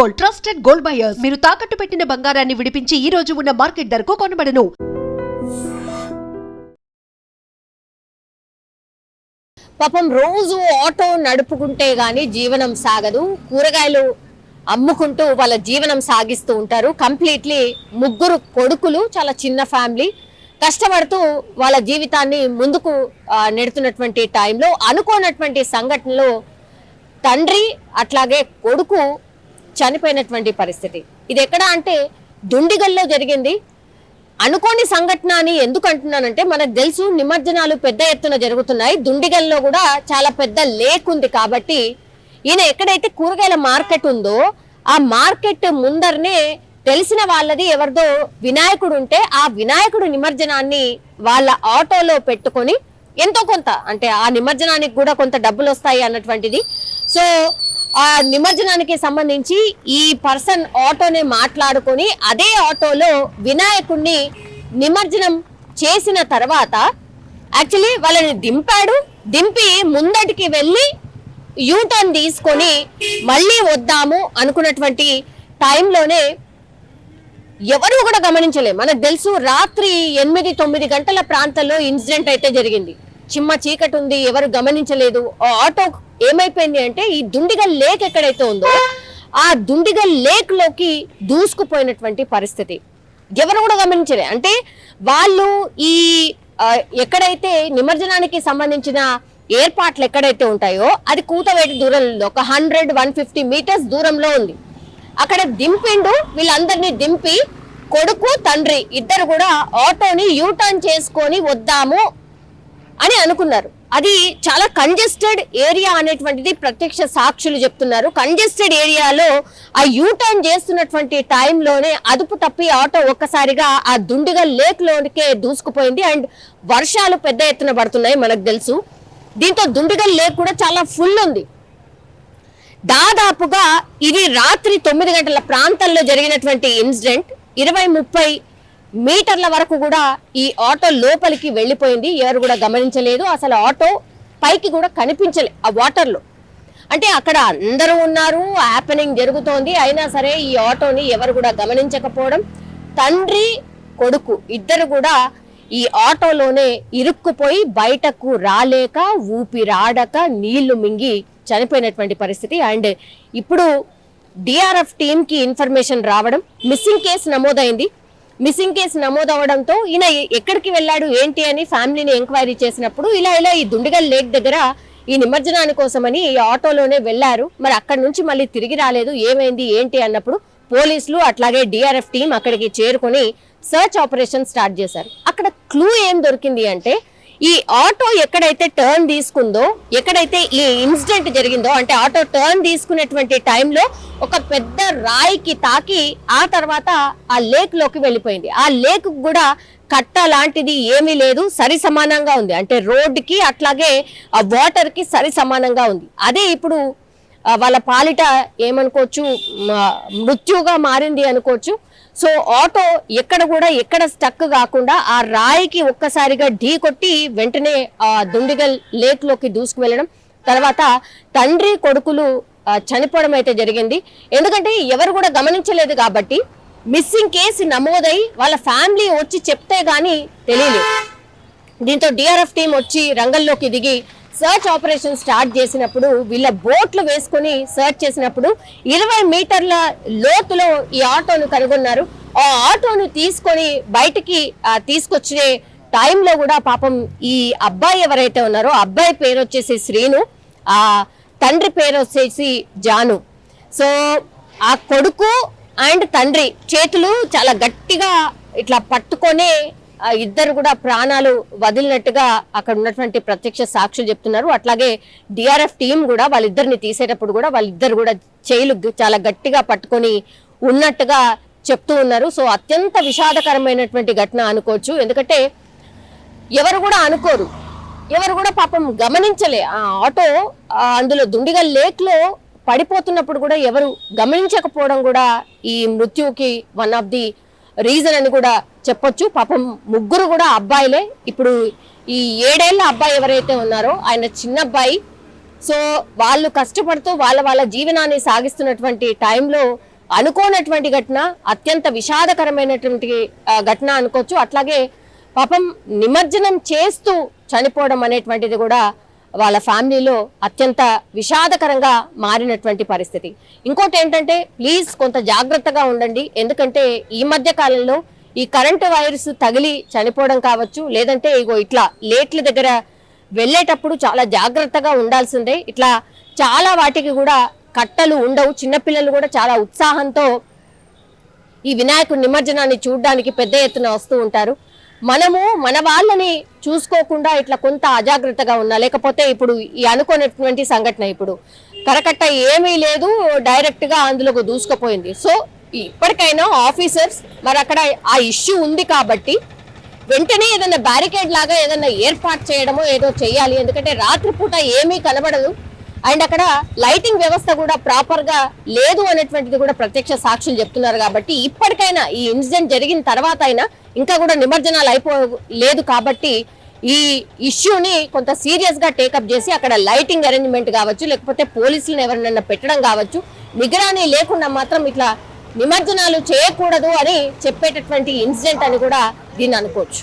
Gold trusted gold buyers. మీరు తాకట్టు పెట్టిన బంగారాన్ని విడిపించి ఈ రోజు ఉన్న మార్కెట్ ధరకు కొనబడను. పాపం రోజు ఆటో నడుపుకుంటే గాని జీవనం సాగదు. కూరగాయలు అమ్ముకుంటూ వాళ్ళ జీవనం సాగిస్తూ ఉంటారు. కంప్లీట్లీ ముగ్గురు కొడుకులు చాలా చిన్న ఫ్యామిలీ. కష్టపడుతూ వాళ్ళ జీవితాన్ని ముందుకు నెడుతున్నటువంటి టైంలో అనుకోనటువంటి సంఘటనలో తండ్రి అట్లాగే కొడుకు చనిపోయినటువంటి పరిస్థితి. ఇది ఎక్కడ అంటే దుండిగల్లో జరిగింది. అనుకోని సంఘటన అని ఎందుకు అంటున్నానంటే మనకు తెలుసు నిమజ్జనాలు పెద్ద ఎత్తున జరుగుతున్నాయి. దుండిగల్లో కూడా చాలా పెద్ద లేక్ ఉంది కాబట్టి ఈయన ఎక్కడైతే కూరగాయల మార్కెట్ ఉందో ఆ మార్కెట్ ముందరనే తెలిసిన వాళ్ళది ఎవరిదో వినాయకుడు ఉంటే ఆ వినాయకుడు నిమజ్జనాన్ని వాళ్ళ ఆటోలో పెట్టుకొని ఎంతో కొంత అంటే ఆ నిమజ్జనానికి కూడా కొంత డబ్బులు వస్తాయి అన్నటువంటిది. సో ఆ నిమజ్జనానికి సంబంధించి ఈ పర్సన్ ఆటోనే మాట్లాడుకొని అదే ఆటోలో వినాయకుడిని నిమజ్జనం చేసిన తర్వాత యాక్చువల్లీ వాళ్ళని దింపాడు. దింపి ముందటికి వెళ్ళి యూటర్న్ తీసుకొని మళ్ళీ వద్దాము అనుకున్నటువంటి టైంలోనే ఎవరు కూడా గమనించలే మనకు తెలుసు రాత్రి ఎనిమిది తొమ్మిది గంటల ప్రాంతంలో ఇన్సిడెంట్ అయితే జరిగింది. చిమ్మ చీకటి ఉంది ఎవరు గమనించలేదు. ఆటో ఏమైపోయింది అంటే ఈ దుండిగల్ లేక్ ఎక్కడైతే ఉందో ఆ దుండిగల్ లేక్లోకి దూసుకుపోయినటువంటి పరిస్థితి. ఎవరు కూడా గమనించలే. అంటే వాళ్ళు ఈ ఎక్కడైతే నిమజ్జనానికి సంబంధించిన ఏర్పాట్లు ఎక్కడైతే ఉంటాయో అది కూతవేటి దూరంలో ఒక హండ్రెడ్ వన్ ఫిఫ్టీ మీటర్స్ దూరంలో ఉంది. అక్కడ దింపిండు వీళ్ళందరినీ దింపి కొడుకు తండ్రి ఇద్దరు కూడా ఆటోని యూటర్న్ చేసుకొని వద్దాము అనుకున్నారు. అది చాలా కంజెస్టెడ్ ఏరియా అనేటువంటిది ప్రత్యక్ష సాక్షులు చెప్తున్నారు. కంజెస్టెడ్ ఏరియాలో ఆ యూటర్న్ చేస్తున్నటువంటి టైంలోనే అదుపు తప్పి ఆటో ఒక్కసారిగా ఆ దుండిగా లేక్ లోనికే దూసుకుపోయింది. అండ్ వర్షాలు పెద్ద ఎత్తున పడుతున్నాయి మనకు తెలుసు. దీంతో దుండిగల్ లేక్ కూడా చాలా ఫుల్ ఉంది. దాదాపుగా ఇది రాత్రి తొమ్మిది గంటల ప్రాంతంలో జరిగినటువంటి ఇన్సిడెంట్ ఇరవై ముప్పై మీటర్ల వరకు కూడా ఈ ఆటో లోపలికి వెళ్ళిపోయింది. ఎవరు కూడా గమనించలేదు. అసలు ఆటో పైకి కూడా కనిపించలే ఆ వాటర్లో. అంటే అక్కడ అందరూ ఉన్నారు. హ్యాపెనింగ్ జరుగుతోంది. అయినా సరే ఈ ఆటోని ఎవరు కూడా గమనించకపోవడం. తండ్రి కొడుకు ఇద్దరు కూడా ఈ ఆటోలోనే ఇరుక్కుపోయి బయటకు రాలేక ఊపిరాడక నీళ్ళు మింగి చనిపోయినటువంటి పరిస్థితి. అండ్ ఇప్పుడు డిఆర్ఎఫ్ టీంకి ఇన్ఫర్మేషన్ రావడం. మిస్సింగ్ కేసు నమోదైంది. మిస్సింగ్ కేసు నమోదవడంతో ఈయన ఎక్కడికి వెళ్ళాడు ఏంటి అని ఫ్యామిలీని ఎంక్వైరీ చేసినప్పుడు ఇలా ఇలా ఈ దుండిగల్ లేక్ దగ్గర ఈ నిమజ్జనాని కోసమని ఈ ఆటోలోనే వెళ్ళారు. మరి అక్కడి నుంచి మళ్ళీ తిరిగి రాలేదు ఏమైంది ఏంటి అన్నప్పుడు పోలీసులు అట్లాగే డిఆర్ఎఫ్ టీం అక్కడికి చేరుకొని సర్చ్ ఆపరేషన్ స్టార్ట్ చేశారు. అక్కడ క్లూ ఏం దొరికింది అంటే ఈ ఆటో ఎక్కడైతే టర్న్ తీసుకుందో ఎక్కడైతే ఈ ఇన్సిడెంట్ జరిగిందో అంటే ఆటో టర్న్ తీసుకునేటువంటి టైంలో ఒక పెద్ద రాయికి తాకి ఆ తర్వాత ఆ లేక్లోకి వెళ్ళిపోయింది. ఆ లేక్ కూడా కట్ట లాంటిది ఏమీ లేదు సరి సమానంగా ఉంది. అంటే రోడ్డుకి అట్లాగే ఆ వాటర్కి సరి సమానంగా ఉంది. అదే ఇప్పుడు వాళ్ళ పాలిట ఏమనుకోవచ్చు మృత్యుగా మారింది అనుకోవచ్చు. సో ఆటో ఎక్కడ కూడా ఎక్కడ స్టక్ కాకుండా ఆ రాయికి ఒక్కసారిగా ఢీ కొట్టి వెంటనే ఆ దుండిగల్ లేక్లోకి దూసుకు వెళ్ళడం తర్వాత తండ్రి కొడుకులు చనిపోవడం అయితే జరిగింది. ఎందుకంటే ఎవరు కూడా గమనించలేదు కాబట్టి మిస్సింగ్ కేసు నమోదై వాళ్ళ ఫ్యామిలీ వచ్చి చెప్తే గానీ తెలియలేదు దీంతో డిఆర్ఎఫ్ టీం వచ్చి రంగంలోకి దిగి సర్చ్ ఆపరేషన్ స్టార్ట్ చేసినప్పుడు వీళ్ళ బోట్లు వేసుకొని సర్చ్ చేసినప్పుడు ఇరవై మీటర్ల లోతులో ఈ ఆటోను కనుగొన్నారు. ఆ ఆటోను తీసుకొని బయటికి తీసుకొచ్చిన తీసుకొచ్చే టైంలో కూడా పాపం ఈ అబ్బాయి ఎవరైతే ఉన్నారో అబ్బాయి పేరు వచ్చేసి శ్రీను ఆ తండ్రి పేరు వచ్చేసి జాను. సో ఆ కొడుకు అండ్ తండ్రి చేతులు చాలా గట్టిగా ఇట్లా పట్టుకొనే ఇద్దరు కూడా ప్రాణాలు వదిలినట్టుగా అక్కడ ఉన్నటువంటి ప్రత్యక్ష సాక్షులు చెప్తున్నారు. అట్లాగే డిఆర్ఎఫ్ టీం కూడా వాళ్ళిద్దరిని తీసేటప్పుడు కూడా వాళ్ళిద్దరు కూడా చేయిలు చాలా గట్టిగా పట్టుకొని ఉన్నట్టుగా చెప్తూ ఉన్నారు. సో అత్యంత విషాదకరమైనటువంటి ఘటన అనుకోవచ్చు. ఎందుకంటే ఎవరు కూడా అనుకోరు. ఎవరు కూడా పాపం గమనించలే. ఆ ఆటో అందులో దుండిగల్ లేక్లో పడిపోతున్నప్పుడు కూడా ఎవరు గమనించకపోవడం కూడా ఈ మృత్యుకి వన్ ఆఫ్ ది రీజన్ అని కూడా చెప్పొచ్చు. పాపం ముగ్గురు కూడా అబ్బాయిలే. ఇప్పుడు ఈ ఏడేళ్ళ అబ్బాయి ఎవరైతే ఉన్నారో ఆయన చిన్న అబ్బాయి. సో వాళ్ళు కష్టపడుతూ వాళ్ళ వాళ్ళ జీవనాన్ని సాగిస్తున్నటువంటి టైంలో అనుకోనటువంటి ఘటన అత్యంత విషాదకరమైనటువంటి ఘటన అనుకోవచ్చు. అట్లాగే పాపం నిమజ్జనం చేస్తూ చనిపోవడం అనేటువంటిది కూడా వాళ్ళ ఫ్యామిలీలో అత్యంత విషాదకరంగా మారినటువంటి పరిస్థితి. ఇంకోటి ఏంటంటే ప్లీజ్ కొంత జాగ్రత్తగా ఉండండి. ఎందుకంటే ఈ మధ్య కాలంలో ఈ కరెంటు వైర్స్ తగిలి చనిపోవడం కావచ్చు లేదంటే ఇగో ఇట్లా లేట్ల దగ్గర వెళ్ళేటప్పుడు చాలా జాగ్రత్తగా ఉండాల్సిందే. ఇట్లా చాలా వాటికి కూడా కట్టలు ఉండవు. చిన్నపిల్లలు కూడా చాలా ఉత్సాహంతో ఈ వినాయకుడి నిమజ్జనాన్ని చూడడానికి పెద్ద ఎత్తున వస్తూ ఉంటారు. మనము మన వాళ్ళని చూసుకోకుండా ఇట్లా కొంత అజాగ్రత్తగా ఉన్నా లేకపోతే ఇప్పుడు ఈ అనుకున్నటువంటి సంఘటన ఇప్పుడు కరకట్ట ఏమీ లేదు డైరెక్ట్గా అందులోకి దూసుకుపోయింది. సో ఇప్పటికైనా ఆఫీసర్స్ మరి అక్కడ ఆ ఇష్యూ ఉంది కాబట్టి వెంటనే ఏదైనా బ్యారికేడ్ లాగా ఏదైనా ఏర్పాటు చేయడమో ఏదో చేయాలి. ఎందుకంటే రాత్రిపూట ఏమీ కనబడదు. అండ్ అక్కడ లైటింగ్ వ్యవస్థ కూడా ప్రాపర్గా లేదు అనేటువంటిది కూడా ప్రత్యక్ష సాక్షులు చెప్తున్నారు కాబట్టి ఇప్పటికైనా ఈ ఇన్సిడెంట్ జరిగిన తర్వాత అయినా ఇంకా కూడా నిమజ్జనాలు అయిపో లేదు కాబట్టి ఈ ఇష్యూని కొంత సీరియస్గా టేకప్ చేసి అక్కడ లైటింగ్ అరేంజ్మెంట్ కావచ్చు లేకపోతే పోలీసులను ఎవరినైనా పెట్టడం కావచ్చు నిగరాని లేకుండా మాత్రం ఇట్లా నిమజ్జనాలు చేయకూడదు అని చెప్పేటటువంటి ఇన్సిడెంట్ అని కూడా దీన్ని అనుకోవచ్చు.